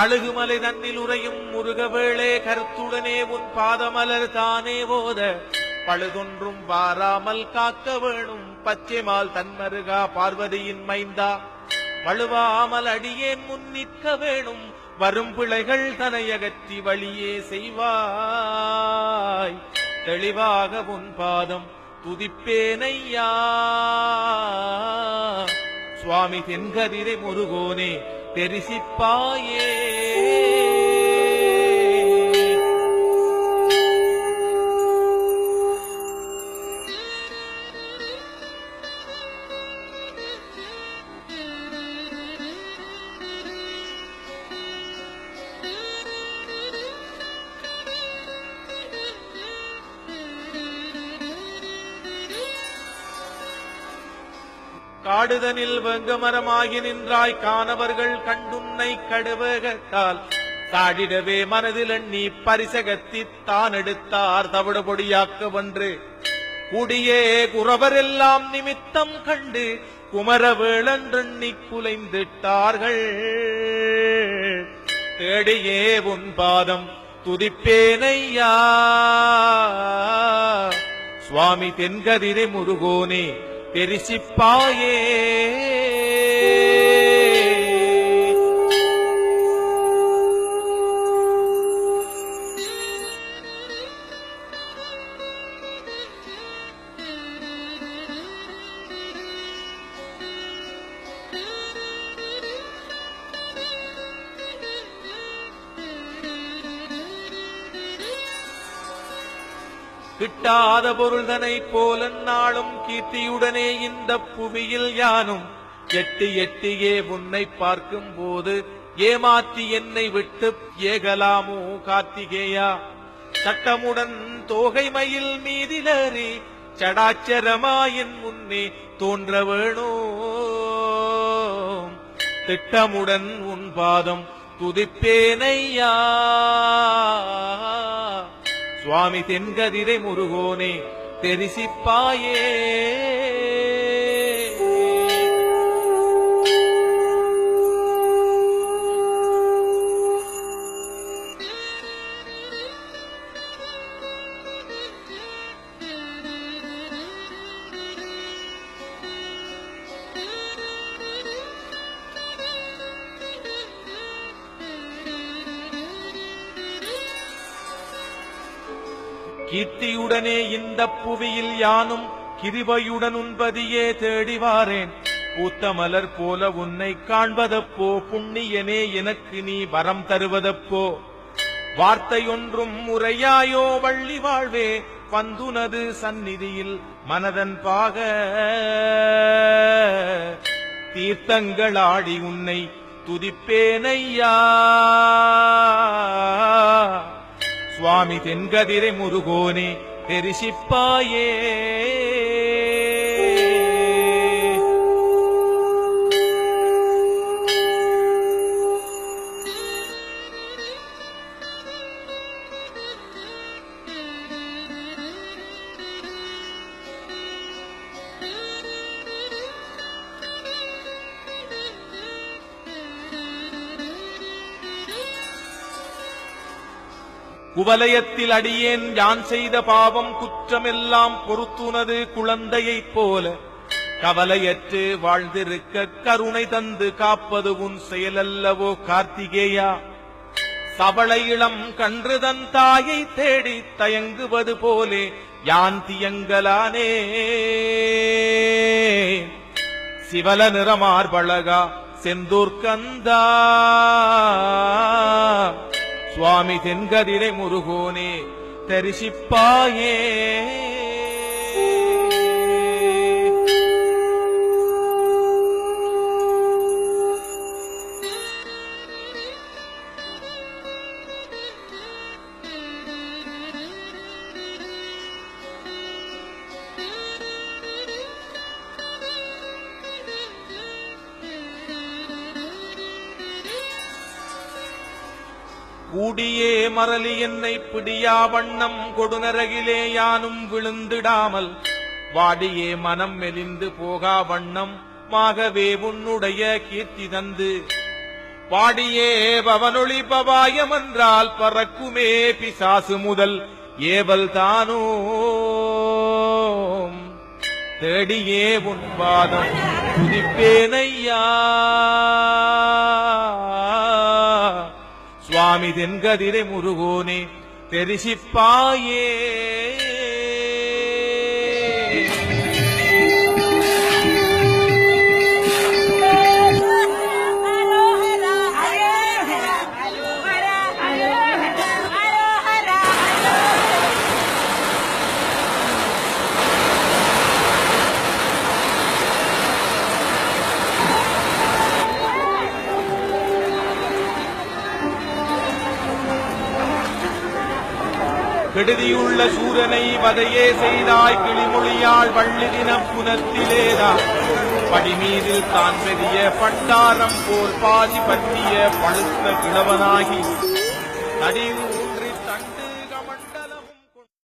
கழுகுமலை தன்னில் உறையும் முருகவேளே கருத்துடனே உன் பாதமலர் தானே ஓத. பழுதொன்றும் வாராமல் காக்க வேணும் பச்சைமால் தன்மருகா பார்வதியின் மைந்தா. வழுவாமல் அடியேன் முன் நிற்க வேணும் வரும் பிழைகள் தனையகற்றி வழியே செய்வாய். தெளிவாக உன் பாதம் துதிப்பேனையா. சுவாமி தென்கதிரை முருகோனே தெரிசிப்பாயே. காடுதனில் வெங்கமரமாகி நின்றாய் காணவர்கள் கண்டுன்னை கடுவகத்தால். தாடிடவே மனதில் எண்ணி பரிசகத்தி தான் எடுத்தார் தவிடு பொடியாக்க வென்று. குடியே குறவரெல்லாம் நிமித்தம் கண்டு குமரவேளன்றெண்ணி குலைந்திட்டார்கள். தேடியே உன் பாதம் துதிப்பேனையா. சுவாமி தென்கதிரை முருகோனே பெரிசிப்பாயே. கிட்டாத பொருள்தனை போல நாளும் கீர்த்தியுடனே இந்த புவியில் யானும். எட்டு எட்டியே உன்னை பார்க்கும் போது ஏமாற்றி என்னை விட்டு ஏகலாமோ கார்த்திகேயா? சட்டமுடன் தோகை மயில் மீதிலறி சடாச்சரமாயின் முன்னே தோன்ற வேணோ திட்டமுடன் உன் பாதம் துதிப்பேனையா? சுவாமி தென்கதிரை முருகோனே தெரிசிப்பாயே. கீர்த்தியுடனே இந்த புவியில் யானும் கிருபையுடன் உன்பதியே தேடி வாரேன் பூத்த மலர் போல உன்னை காண்பதப்போ புண்ணியனே எனக்கு நீ வரம் தருவதப்போ. வார்த்தையொன்றும் முறையாயோ வள்ளி வாழ்வே பந்துனது சந்நிதியில் மனதன் பாக. தீர்த்தங்களாடி உன்னை துதிப்பேனையா. சுவாமி தென்கதிரை முருகோனே தெரிசிப்பாயே. குவலயத்தில் அடியேன் யான் செய்த பாவம் குற்றமெல்லாம் பொறுத்துனது குழந்தையைப் போல. கவலையற்று வாழ்ந்திருக்க கருணை தந்து காப்பது உன் செயலல்லவோ கார்த்திகேயா? சவள இளம் கன்று தன் தாயை தேடி தயங்குவது போலே யான் தியங்கலானே? சிவல நிறமார்பழகா செந்தூர் கந்தா சுவாமி தென்கதிரை முருகோனே தரிசிப்பாயே. கூடியே மரலி என்னை பிடியா வண்ணம் கொடுநரகிலே யானும் விழுந்திடாமல். வாடியே மனம் மெலிந்து போகா வண்ணம் மாகவே உன்னுடைய கீர்த்தி தந்து. பாடியே பவனொளி பவாயம் என்றால் பறக்குமே பிசாசு முதல். ஏவல் தானோ தேடியே உன்பாதம் துதிப்பேனையா. சுவாமி தென்கதிரை முருகோனே தெரிசிப்பாயே. கெடுதியுள்ள சூரனை வதையே செய்தாய் கிளிமொழியாள் வள்ளி தினம் புனத்திலேதா. படிமீதில் தான் பெரிய பட்டாரம் போல் பாதி பற்றிய பழுத்த கிழவனாகி நடிவு